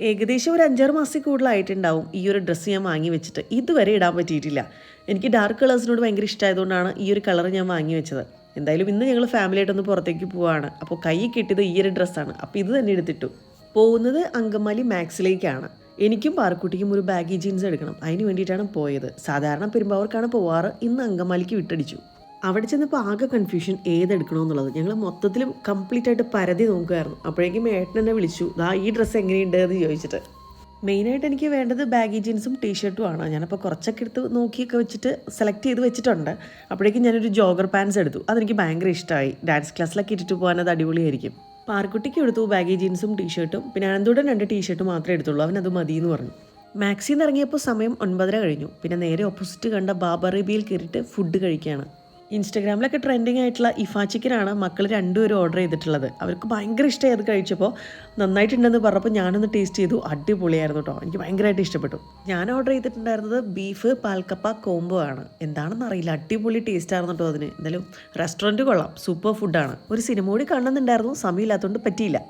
ഏകദേശം ഒരു അഞ്ചാറ് മാസത്തിൽ കൂടുതലായിട്ടുണ്ടാവും. ഈ ഒരു ഡ്രസ്സ് ഞാൻ വാങ്ങി വെച്ചിട്ട്. ഇതുവരെ ഇടാൻ പറ്റിയിട്ടില്ല. എനിക്ക് ഡാർക്ക് കളേഴ്സിനോട് ഭയങ്കര ഇഷ്ടമായതുകൊണ്ടാണ് ഈ ഒരു കളർ ഞാൻ വാങ്ങി വെച്ചത്. എന്തായാലും ഇന്ന് ഞങ്ങൾ ഫാമിലി ആയിട്ടൊന്ന് പുറത്തേക്ക് പോവാണ്. അപ്പോൾ കൈ കിട്ടിയത് ഈ ഒരു ഡ്രസ്സാണ് അപ്പോൾ ഇത് തന്നെ എടുത്തിട്ടു. പോകുന്നത് അങ്കമാലി മാക്സിലേക്കാണ്. എനിക്കും പാറക്കുട്ടിക്കും ഒരു ബാഗി ജീൻസ് എടുക്കണം. അതിന് വേണ്ടിയിട്ടാണ് പോയത്. സാധാരണ പെരുമ്പാവർക്കാണ് പോവാറ്. ഇന്ന് അങ്കമാലിക്ക് വിട്ടടിച്ചു. അവിടെ ചെന്നപ്പോൾ ആകെ കൺഫ്യൂഷൻ ഏതെടുക്കണമെന്നുള്ളത് ഞങ്ങൾ മൊത്തത്തിലും കംപ്ലീറ്റ് ആയിട്ട് പരതി നോക്കുമായിരുന്നു അപ്പോഴേക്കും ഏട്ടൻ എന്നെ വിളിച്ചു ദാ ഈ ഡ്രസ്സ് എങ്ങനെയുണ്ട് എന്ന് ചോദിച്ചിട്ട് മെയിനായിട്ട് എനിക്ക് വേണ്ടത് ബാഗി ജീൻസും ടീഷർട്ടും ആണ്. ഞാനപ്പോൾ കുറച്ചൊക്കെ എടുത്ത് നോക്കിയൊക്കെ വെച്ചിട്ട് സെലക്ട് ചെയ്ത് വെച്ചിട്ടുണ്ട്. അപ്പോഴേക്കും ഞാനൊരു ജോഗർ പാൻസ് എടുത്തു. അതെനിക്ക് ഭയങ്കര ഇഷ്ടമായി ഡാൻസ് ക്ലാസ്സിലൊക്കെ ഇട്ടിട്ട് പോകാൻ അത് അടിപൊളിയായിരിക്കും. പാർക്കുട്ടിക്ക് എടുത്തു ബാഗി ജീൻസും ടീഷർട്ടും പിന്നെ അനന്തൂടൻ രണ്ട് ടീഷർട്ട് മാത്രമേ എടുത്തുള്ളൂ. അത് മതി എന്ന് പറഞ്ഞു. മാക്സിന്ന് ഇറങ്ങിയപ്പോൾ സമയം ഒൻപതര കഴിഞ്ഞു. പിന്നെ നേരെ ഓപ്പോസിറ്റ് കണ്ട ബാബറിബിയിൽ കയറിയിട്ട് ഫുഡ് കഴിക്കുകയാണ് ഇൻസ്റ്റഗ്രാമിലൊക്കെ ട്രെൻഡിങ് ആയിട്ടുള്ള ഇഫാ ചിക്കനാണ് മക്കൾ രണ്ടുപേരും ഓർഡർ ചെയ്തിട്ടുള്ളത്. അവർക്ക് ഭയങ്കര ഇഷ്ടമായി അത് കഴിച്ചപ്പോൾ നന്നായിട്ടുണ്ടെന്ന് പറഞ്ഞപ്പോൾ ഞാനൊന്ന് ടേസ്റ്റ് ചെയ്തു. അടിപൊളിയായിരുന്നു കേട്ടോ എനിക്ക് ഭയങ്കരമായിട്ട് ഇഷ്ടപ്പെട്ടു. ഞാൻ ഓർഡർ ചെയ്തിട്ടുണ്ടായിരുന്നത് ബീഫ് പാൽക്കപ്പ കോംബോ ആണ്. എന്താണെന്ന് അറിയില്ല. അടിപൊളി ടേസ്റ്റ് ആയിരുന്നു കേട്ടോ അതിന്. എന്തായാലും റെസ്റ്റോറന്റ് കൊള്ളാം. സൂപ്പർ ഫുഡാണ് ഒരു സിനിമ കൂടി കാണുന്നുണ്ടായിരുന്നു സമയമില്ലാത്തതുകൊണ്ട് പറ്റിയില്ല.